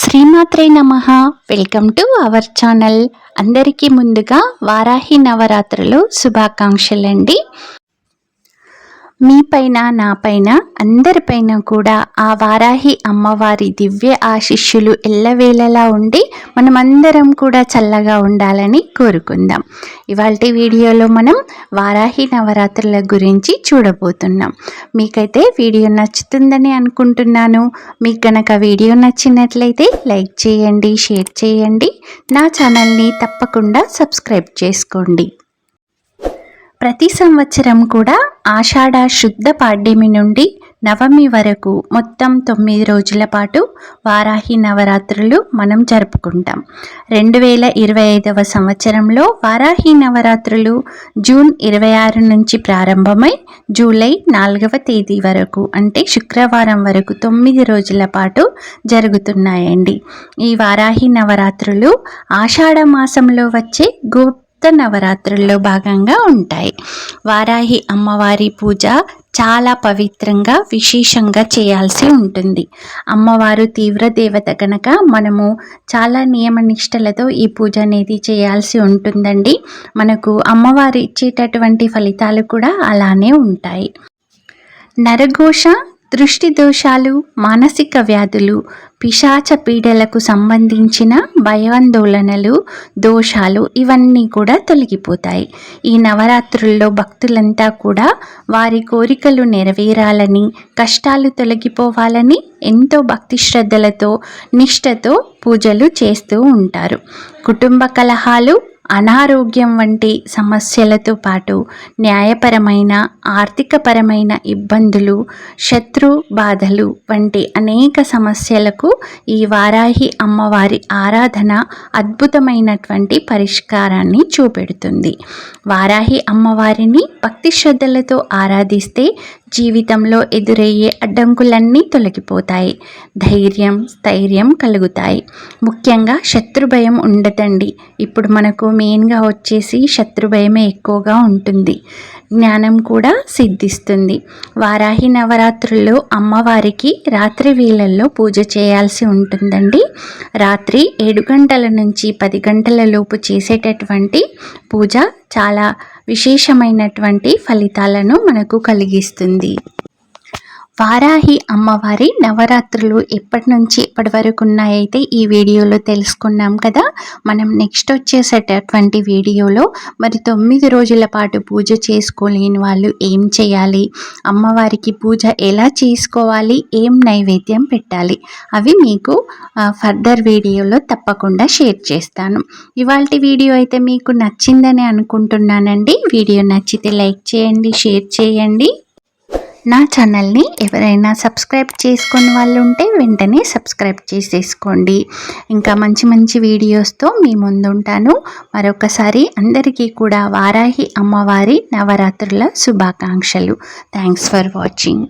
శ్రీమాత్రే నమ. Welcome to our channel అందరికీ ముందుగా వారాహి నవరాత్రులు శుభాకాంక్షలండి. మీ పైన నా పైన అందరిపైన కూడా ఆ వారాహి అమ్మవారి దివ్య ఆశిష్యులు ఎల్లవేళలా ఉండి మనమందరం కూడా చల్లగా ఉండాలని కోరుకుందాం. ఇవాళ వీడియోలో మనం వారాహి నవరాత్రుల గురించి చూడబోతున్నాం. మీకైతే వీడియో నచ్చుతుందని అనుకుంటున్నాను. మీకు గనక వీడియో నచ్చినట్లయితే లైక్ చేయండి షేర్ చేయండి. నా ఛానల్ని తప్పకుండా సబ్స్క్రైబ్ చేసుకోండి. ప్రతి సంవత్సరం కూడా ఆషాఢ శుద్ధ పాడ్యమి నుండి నవమి వరకు మొత్తం తొమ్మిది రోజుల పాటు వారాహి నవరాత్రులు మనం జరుపుకుంటాం. రెండు వేల ఇరవై ఐదవ సంవత్సరంలో వారాహి నవరాత్రులు జూన్ ఇరవై ఆరు నుంచి ప్రారంభమై జూలై నాలుగవ తేదీ వరకు అంటే శుక్రవారం వరకు తొమ్మిది రోజుల పాటు జరుగుతున్నాయండి. ఈ వారాహి నవరాత్రులు ఆషాఢ మాసంలో వచ్చే గో కొత్త నవరాత్రుల్లో భాగంగా ఉంటాయి. వారాహి అమ్మవారి పూజ చాలా పవిత్రంగా విశేషంగా చేయాల్సి ఉంటుంది. అమ్మవారు తీవ్ర దేవత కనుక మనము చాలా నియమ నిష్టలతో ఈ పూజ అనేది చేయాల్సి ఉంటుందండి. మనకు అమ్మవారు ఇచ్చేటటువంటి ఫలితాలు కూడా అలానే ఉంటాయి. నరఘోష దృష్టి దోషాలు మానసిక వ్యాధులు పిశాచ పీడలకు సంబంధించిన భయాందోళనలు దోషాలు ఇవన్నీ కూడా తొలగిపోతాయి. ఈ నవరాత్రుల్లో భక్తులంతా కూడా వారి కోరికలు నెరవేరాలని కష్టాలు తొలగిపోవాలని ఎంతో భక్తి శ్రద్ధలతో నిష్టతో పూజలు చేస్తూ ఉంటారు. కుటుంబ కలహాలు అనారోగ్యం వంటి సమస్యలతో పాటు న్యాయపరమైన ఆర్థికపరమైన ఇబ్బందులు శత్రు బాధలు వంటి అనేక సమస్యలకు ఈ వారాహి అమ్మవారి ఆరాధన అద్భుతమైనటువంటి పరిష్కారాన్ని చూపెడుతుంది. వారాహి అమ్మవారిని భక్తి శ్రద్ధలతో ఆరాధిస్తే జీవితంలో ఎదురయ్యే అడ్డంకులన్నీ తొలగిపోతాయి. ధైర్యం స్థైర్యం కలుగుతాయి. ముఖ్యంగా శత్రుభయం ఉండదండి. ఇప్పుడు మనకు మెయిన్గా వచ్చేసి శత్రుభయమే ఎక్కువగా ఉంటుంది. జ్ఞానం కూడా సిద్ధిస్తుంది. వారాహి నవరాత్రుల్లో అమ్మవారికి రాత్రి వేళల్లో పూజ చేయాల్సి ఉంటుందండి. రాత్రి ఏడు గంటల నుంచి పది గంటల లోపు చేసేటటువంటి పూజ చాలా విశేషమైనటువంటి ఫలితాలను మనకు కలిగిస్తుంది. వారాహి అమ్మవారి నవరాత్రులు ఎప్పటి నుంచి ఎప్పటి వరకు ఉన్నాయైతే ఈ వీడియోలో తెలుసుకున్నాం కదా. మనం నెక్స్ట్ వచ్చేసేటటువంటి వీడియోలో మరి తొమ్మిది రోజుల పాటు పూజ చేసుకోలేని వాళ్ళు ఏం చేయాలి? అమ్మవారికి పూజ ఎలా చేసుకోవాలి? ఏం నైవేద్యం పెట్టాలి? అవి మీకు ఫర్దర్ వీడియోలో తప్పకుండా షేర్ చేస్తాను. ఇవాళ వీడియో అయితే మీకు నచ్చిందని అనుకుంటున్నానండి. వీడియో నచ్చితే లైక్ చేయండి షేర్ చేయండి. నా ఛానల్ని ఎవరైనా సబ్స్క్రైబ్ చేసుకుని వాళ్ళు ఉంటే వెంటనే సబ్స్క్రైబ్ చేసేసుకోండి. ఇంకా మంచి మంచి వీడియోస్తో మీ ముందుంటాను. మరొకసారి అందరికీ కూడా వారాహి అమ్మవారి నవరాత్రుల శుభాకాంక్షలు. Thanks for watching